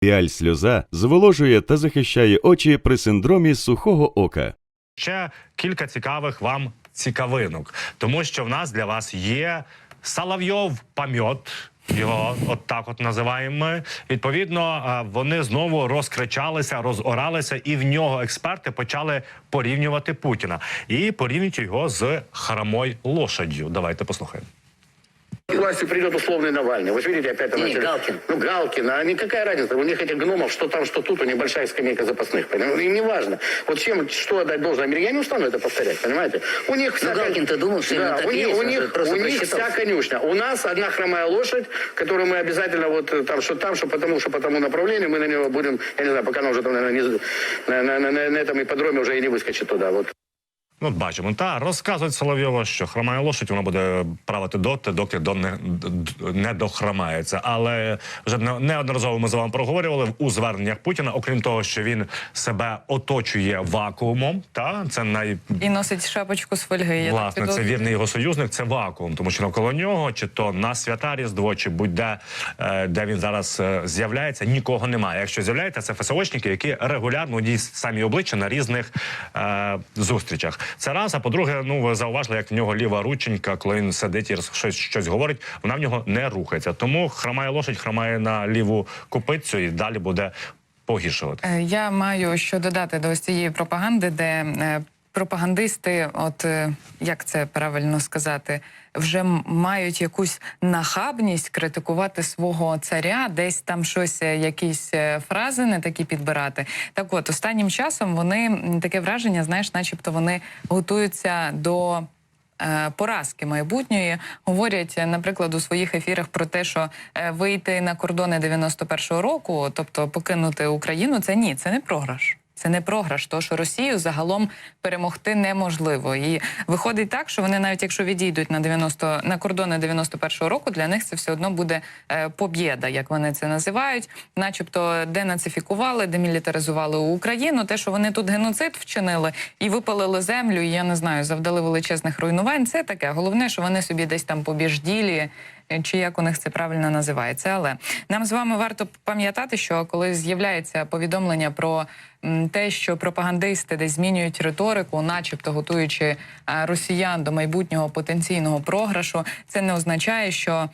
Піаль сльоза зволожує та захищає очі при синдромі сухого ока. ще кілька цікавих вам цікавинок, тому що в нас для вас є Соловйов пам'ят. Його от так от називаємо. ми. Відповідно, вони знову розкричалися, розоралися, і в нього експерти почали порівнювати Путіна і порівнюють його з хромой лошадью. Давайте послухаємо. К власти придет условный Навальный. Вы же видите, опять там Не, начали- Галкин. Ну, Галкин, а никакая разница. У них этих гномов, что там, что тут, у них большая скамейка запасных. Понимаете? Им не важно. Вот чем, что отдать должное Америке, я не устану это повторять, понимаете? У них вся... Ну, Галкин-то думал, что да, так у есть, у них, у них вся конюшня. У нас одна хромая лошадь, которую мы обязательно вот э, там, что там, что потому, что по тому направлению, мы на него будем, я не знаю, пока она уже там, наверное, не, на, на, на, на, на этом ипподроме уже и не выскочит туда. Вот. Ну, бачимо, та розказують Соловйова, що хромає лошадь, вона буде правити доти, доки до не, не дохромається. Але вже неодноразово ми з вами проговорювали у зверненнях Путіна, окрім того, що він себе оточує вакуумом. Та це най І носить шапочку з фольги. Я Власне, так це вірний його союзник, це вакуум, тому що навколо нього, чи то на свята Різдво, чи будь-де, е, де він зараз е, з'являється, нікого немає. Якщо з'являється, це ФСОшники, які регулярно у самі обличчя на різних е, зустрічах. Це раз. А по-друге, ну ви зауважили, як в нього ліва рученька, коли він сидить і щось, щось говорить, вона в нього не рухається. Тому хромає лошадь, хромає на ліву купицю і далі буде погіршувати. Е, Я маю що додати до ось цієї пропаганди, де е, пропагандисти, от е, як це правильно сказати, вже мають якусь нахабність критикувати свого царя, десь там щось, е, якісь е, фрази не такі підбирати. Так от останнім часом вони таке враження, знаєш, начебто вони готуються до. Поразки майбутньої говорять, наприклад, у своїх ефірах про те, що вийти на кордони 91-го року, тобто покинути Україну, це ні, це не програш. Це не програш, тому що Росію загалом перемогти неможливо. І виходить так, що вони навіть якщо відійдуть на 90, на кордони 91-го року, для них це все одно буде е, побєда, як вони це називають, начебто денацифікували, демілітаризували Україну. Те, що вони тут геноцид вчинили і випалили землю, і я не знаю, завдали величезних руйнувань. Це таке. Головне, що вони собі десь там побіжділі. Е, Чи як у них це правильно називається, але нам з вами варто пам'ятати, що коли з'являється повідомлення про те, що пропагандисти десь змінюють риторику, начебто готуючи е, росіян до майбутнього потенційного програшу, це не означає, що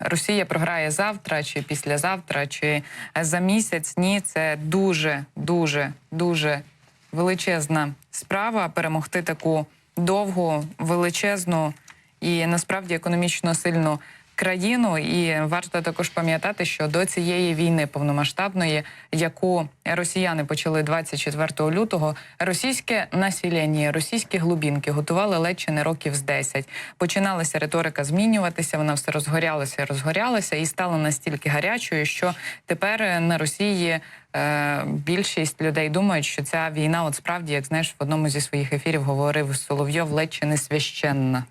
Росія програє завтра, чи післязавтра, чи за місяць. Ні, це дуже, дуже, дуже величезна справа перемогти таку довгу, величезну і насправді економічно сильну країну. І варто також пам'ятати, що до цієї війни повномасштабної, яку росіяни почали 24 лютого, російське населення, російські глубінки готували ледь чи не років з 10. Починалася риторика змінюватися, вона все розгорялася, розгорялася і стала настільки гарячою, що тепер на Росії. е, Більшість людей думають, що ця війна, от справді, як знаєш, в одному зі своїх ефірів говорив Соловйов, ледь чи не священна.